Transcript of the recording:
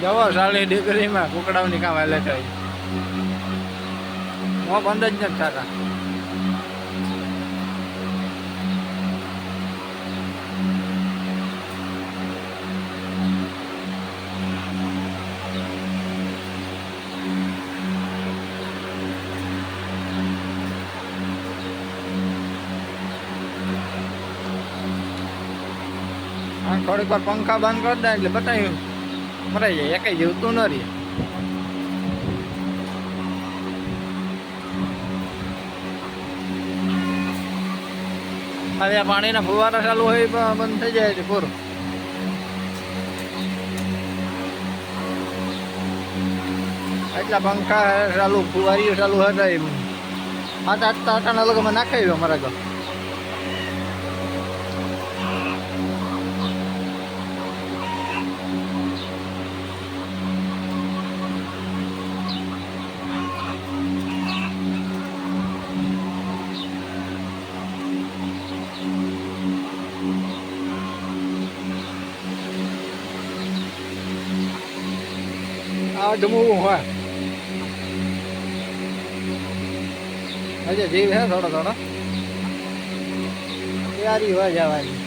જવો સાલી ડિગ્રીમાં કુકડાઓની કામ હાલે છે. હું બંધ જ નથી થતા. થોડીક વાર પંખા બંધ કરી દે એટલે બતાવ્યું. મરાઈ જાય, એકેય જીવતું ન રહે. હવે આ પાણીના ફુવારા ચાલુ હોય બંધ થઈ જાય છે પૂરું. એટલા પંખા ચાલુ, ફુવારીઓ ચાલુ હતા એમ. હાથ હાથ આટાના લોકોમાં નાખાવ્યો અમારા ઘર. આ જમવું હોય. હજે જીવ હે થોડો થોડો. તૈયારી હોય જવાની.